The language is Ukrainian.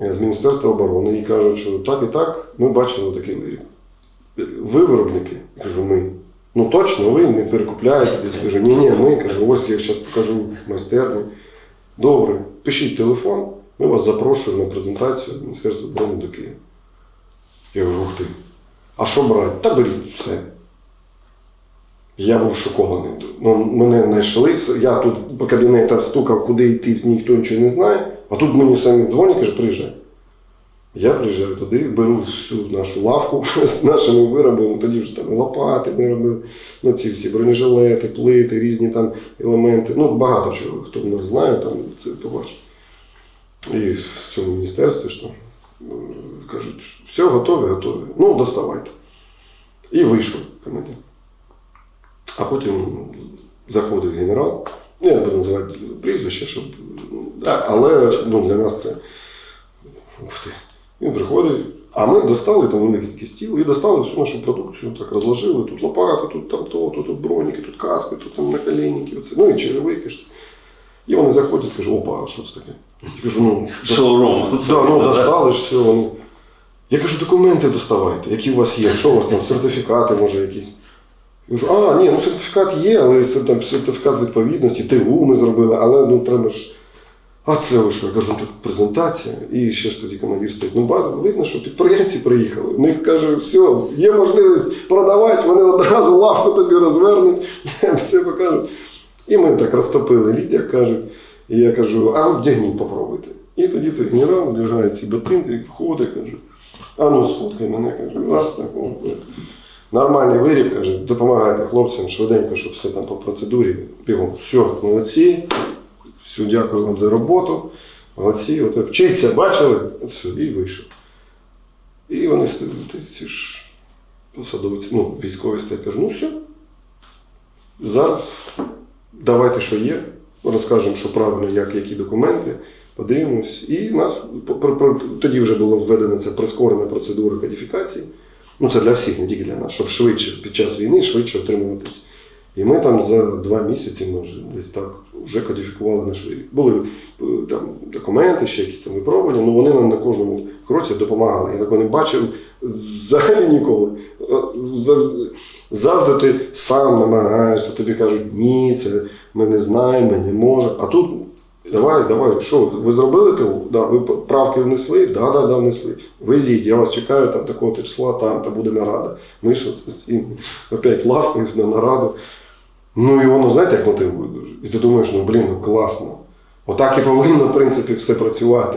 з Міністерства оборони і кажуть, що так і так, ми бачили такий. Ви виробники? Я кажу, ми. Ну точно, ви не перекупляєте. Я скажу, ні, ні, ми кажу, ось я зараз покажу майстерні. Добре, пишіть телефон, ми вас запрошуємо на презентацію Міністерства оборони до Києва. Я кажу, ух ти. А що брати? Та беріть все. Я був шокований. Ну, мене знайшли, я тут по кабінетах стукав, куди йти, ніхто нічого не знає, а тут мені самі дзвонять, каже, приїжджай. Я приїжджаю туди, беру всю нашу лавку з нашими виробами, тоді вже там лопати ми робили, ну ці всі бронежилети, плити, різні там елементи. Ну, багато чого, хто нас знає, там це побачить. І в цьому міністерстві там е, кажуть, все, готові, готові. Ну, доставайте. І вийшов командир. А потім заходить генерал. Я не буду називати прізвище, щоб. ну, да, але ну, для нас це. Ух ти. Він приходить, а ми достали там великий такий стіл і достали всю нашу продукцію, так розложили. Тут лопати, тут там то, тут, тут броніки, тут каски, тут там наколенники, оце, ну і черевики. ж. І вони заходять, кажуть, опа, а що це таке? Я кажу, ну, Шоурум. Да, ну, достали ж все. Вони. Я кажу, документи доставайте, які у вас є, що у вас там, сертифікати, може, якісь. Я кажу, а, ні, ну сертифікат є, але там сертифікат відповідності, ТУ ми зробили, але ну треба ж. А це ви що? Я кажу, «Ну, тут презентація. І ще тоді командир стоїть. Ну, видно, що підприємці приїхали. В них каже, все, є можливість продавати, вони одразу лавку тобі розвернуть, все покажуть. І ми так розтопили лід, як кажуть. І я кажу, а вдягніть, попробуйте. І тоді той генерал вдягає ці ботинки, ходить, каже, а ну сфоткай мене, каже, раз так. О, о». Нормальний виріб, каже, допомагайте хлопцям швиденько, щоб все там по процедурі бігом. Все, молодці, все, дякую вам за роботу. Молодці, от вчиться, бачили, все, і вийшов. І вони ці ж посадовці, ну, військові стоять, кажуть, ну все. Зараз давайте, що є, розкажемо, що правильно, як, які документи, подивимось. І нас тоді вже було введена ця прискорена процедура кодифікації. Ну, це для всіх, не тільки для нас, щоб швидше під час війни швидше отримувати. ці. І ми там за два місяці, може, десь так вже кодифікували наш виріб. Були е, там документи, ще якісь там випробування, ну вони нам на кожному кроці допомагали. Я такого не бачив взагалі ніколи. Е, Завжди ти сам намагаєшся, тобі кажуть, ні, це ми не знаємо, ми не можемо. А тут давай, давай, що, ви зробили ТУ? Да, ви правки внесли? Да, да, да, внесли. Везіть, я вас чекаю там такого числа, там, та буде нарада. Ми ж опять лавкаємось на нараду. Ну і воно, знаєте, як мотивує дуже. І ти думаєш, ну блін, ну класно. Отак і повинно, в принципі, все працювати.